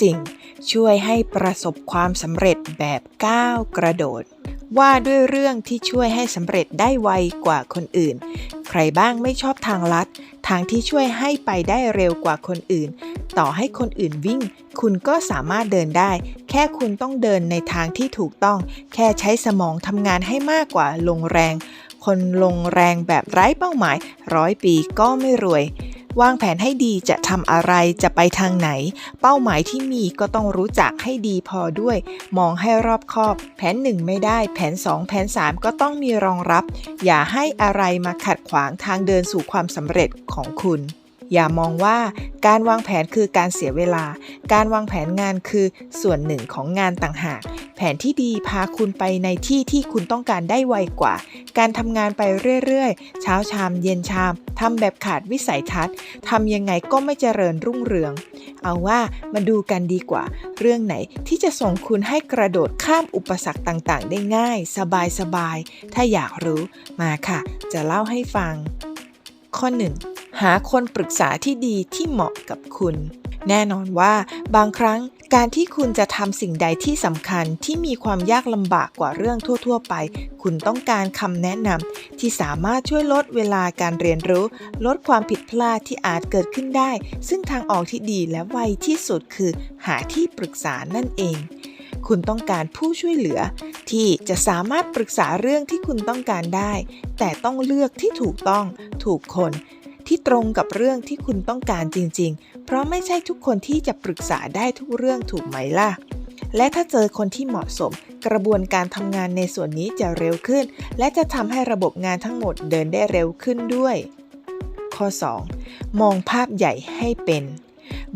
สิ่ง ช่วยให้ประสบความสำเร็จแบบก้าวกระโดด ว่าด้วยเรื่องที่ช่วยให้สำเร็จได้ไวกว่าคนอื่น ใครบ้างไม่ชอบทางลัด ทางที่ช่วยให้ไปได้เร็วกว่าคนอื่น ต่อให้คนอื่นวิ่ง คุณก็สามารถเดินได้ แค่คุณต้องเดินในทางที่ถูกต้อง แค่ใช้สมองทำงานให้มากกว่าลงแรง คนลงแรงแบบไร้เป้าหมายร้อยปีก็ไม่รวย วางแผนให้ดีจะทำอะไรจะไปทางไหน เป้าหมายที่มีก็ต้องรู้จักให้ดีพอด้วย มองให้รอบคอบ แผน 1 ไม่ได้ แผน 2 แผน 3 ก็ต้องมีรองรับ อย่าให้อะไรมาขัดขวางทางเดินสู่ความสำเร็จของคุณ อย่ามองว่าการวางแผนคือการเสียเวลา การวางแผนงานคือส่วนหนึ่งของงานต่างหาก แผนที่ดีพาคุณไปในที่ที่คุณต้องการได้ไวกว่า การทำงานไปเรื่อยๆ เช้าชามเย็นชามทำแบบขาดวิสัยทัศน์ทำยังไงก็ไม่เจริญรุ่งเรือง เอาว่ามาดูกันดีกว่า เรื่องไหนที่จะส่งคุณให้กระโดดข้ามอุปสรรคต่างๆ ได้ง่าย สบายๆ ถ้าอยากรู้มาค่ะ จะเล่าให้ฟัง ข้อ 1. หาคนปรึกษาที่ดีที่เหมาะกับคุณ แน่นอนว่าบางครั้งการที่คุณจะทำสิ่งใดที่สำคัญที่มีความยากลำบากกว่าเรื่องทั่ว ๆ ไป คุณต้องการคำแนะนำที่สามารถช่วยลดเวลาการเรียนรู้ ลดความผิดพลาดที่อาจเกิดขึ้นได้ ซึ่งทางออกที่ดีและไวที่สุดคือ หาที่ปรึกษานั่นเอง คุณต้องการผู้ช่วยเหลือ ที่จะสามารถปรึกษาเรื่องที่คุณต้องการได้ แต่ต้องเลือกที่ถูกต้อง ถูกคน ที่ตรงกับเรื่องที่คุณต้องการจริง ๆ เพราะไม่ใช่ทุกคนที่จะปรึกษาได้ทุกเรื่องถูกไหมล่ะ และถ้าเจอคนที่เหมาะสม กระบวนการทำงานในส่วนนี้จะเร็วขึ้น และจะทำให้ระบบงานทั้งหมดเดินได้เร็วขึ้นด้วย ข้อ 2. มองภาพใหญ่ให้เป็น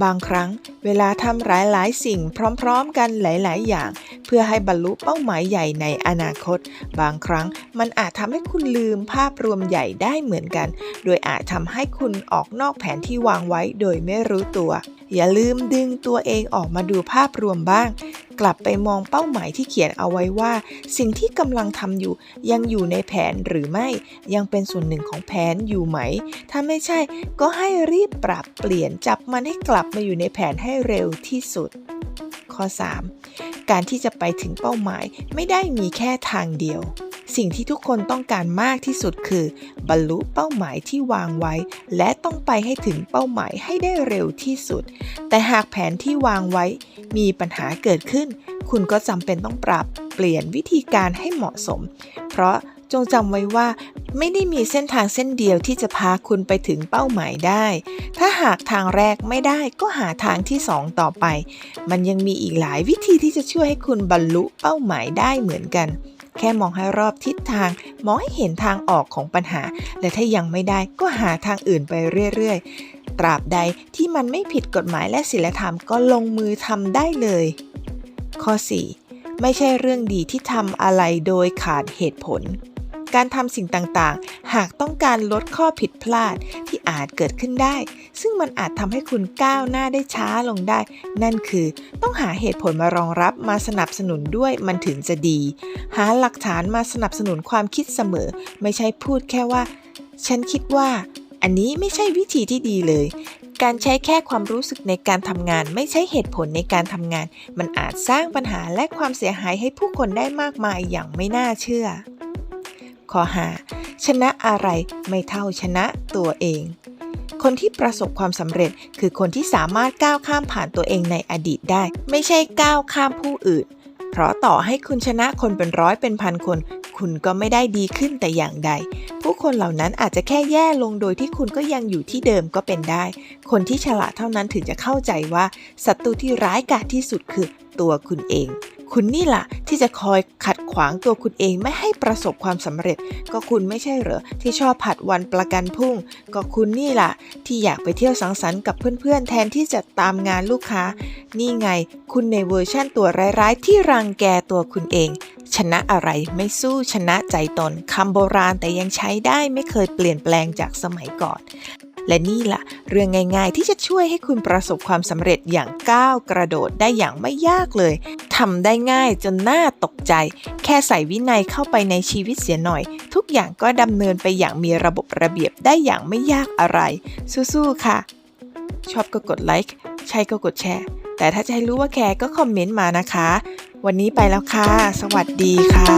บางครั้งเวลาทำหลายๆ สิ่งพร้อม ๆ กันหลาย ๆ อย่าง พื่อให้บรรลุเป้าหมายใหญ่ในอนาคต บางครั้งมันอาจทำให้คุณลืมภาพรวมใหญ่ได้เหมือนกัน โดยอาจทำให้คุณออกนอกแผนที่วางไว้โดยไม่รู้ตัว อย่าลืมดึงตัวเองออกมาดูภาพรวมบ้าง กลับไปมองเป้าหมายที่เขียนเอาไว้ว่า สิ่งที่กำลังทำอยู่ยังอยู่ในแผนหรือไม่ยังเป็นส่วนหนึ่งของแผนอยู่ไหม ถ้าไม่ใช่ก็ให้รีบปรับเปลี่ยนจับมันให้กลับมาอยู่ในแผนให้เร็วที่สุด ข้อ 3. การที่จะไปถึงเป้าหมายไม่ได้มีแค่ทางเดียว สิ่งที่ทุกคนต้องการมากที่สุดคือ บรรลุเป้าหมายที่วางไว้ และต้องไปให้ถึงเป้าหมายให้ได้เร็วที่สุด แต่หากแผนที่วางไว้ มีปัญหาเกิดขึ้น คุณก็จำเป็นต้องปรับเปลี่ยนวิธีการให้เหมาะสม เพราะ จงจำไว้ว่า ไม่ได้มีเส้นทางเส้นเดียวที่จะพาคุณไปถึงเป้าหมายได้ ถ้าหากทางแรกไม่ได้ก็หาทางที่2ต่อไป มันยังมีอีกหลายวิธีที่จะช่วยให้คุณบรรลุเป้าหมายได้เหมือนกัน แค่มองให้รอบทิศทาง มองให้เห็นทางออกของปัญหา และถ้ายังไม่ได้ก็หาทางอื่นไปเรื่อยๆ ตราบใดที่มันไม่ผิดกฎหมายและศีลธรรมก็ลงมือทำได้เลย ข้อ 4. ไม่ใช่เรื่องดีที่ทำอะไรโดยขาดเหตุผล การทำสิ่งต่างๆ หากต้องการลดข้อผิดพลาดที่อาจเกิดขึ้นได้ ซึ่งมันอาจทำให้คุณก้าวหน้าได้ช้าลงได้ นั่นคือต้องหาเหตุผลมารองรับมาสนับสนุนด้วยมันถึงจะดี หาหลักฐานมาสนับสนุนความคิดเสมอ ไม่ใช่พูดแค่ว่า ฉันคิดว่า อันนี้ไม่ใช่วิธีที่ดีเลยการใช้แค่ความรู้สึกในการทำงาน ไม่ใช่เหตุผลในการทำงาน มันอาจสร้างปัญหาและความเสียหายให้ผู้คนได้มากมายอย่างไม่น่าเชื่อ ข้อ 5. ชนะอะไรไม่เท่าชนะตัวเอง คนที่ประสบความสำเร็จคือคนที่สามารถก้าวข้ามผ่านตัวเองในอดีตได้ ไม่ใช่ก้าวข้ามผู้อื่น เพราะต่อให้คุณชนะคนเป็นร้อยเป็นพันคน คุณก็ไม่ได้ดีขึ้นแต่อย่างใด ผู้คนเหล่านั้นอาจจะแค่แย่ลงโดยที่คุณก็ยังอยู่ที่เดิมก็เป็นได้ คนที่ฉลาดเท่านั้นถึงจะเข้าใจว่าศัตรูที่ร้ายกาจที่สุดคือตัวคุณเอง คุณนี่ล่ะที่จะคอยขัดขวางตัวคุณเองไม่ให้ประสบความสำเร็จ ก็คุณไม่ใช่เหรอที่ชอบผัดวันประกันพุ่ง ก็คุณนี่ล่ะที่อยากไปเที่ยวสังสรรค์กับเพื่อนๆ แทนที่จะตามงานลูกค้า นี่ไง คุณในเวอร์ชั่นตัวร้ายๆ ที่รังแกตัวคุณเอง ชนะอะไรไม่สู้ชนะใจตนคำโบราณแต่ยังใช้ได้ไม่เคยเปลี่ยนแปลงจากสมัยก่อนและนี่ล่ะ เรื่องง่ายๆที่จะช่วยให้คุณประสบความสำเร็จอย่างก้าวกระโดดได้อย่างไม่ยากเลย ทำได้ง่ายจนน่าตกใจ แค่ใส่วินัยเข้าไปในชีวิตเสียหน่อย ทุกอย่างก็ดำเนินไปอย่างมีระบบระเบียบได้อย่างไม่ยากอะไร สู้ๆค่ะ ชอบก็กดไลค์ใช่ก็กดแชร์ แต่ถ้าจะให้รู้ว่าแคร์ก็คอมเมนต์มานะคะ วันนี้ไปแล้วค่ะ สวัสดีค่ะ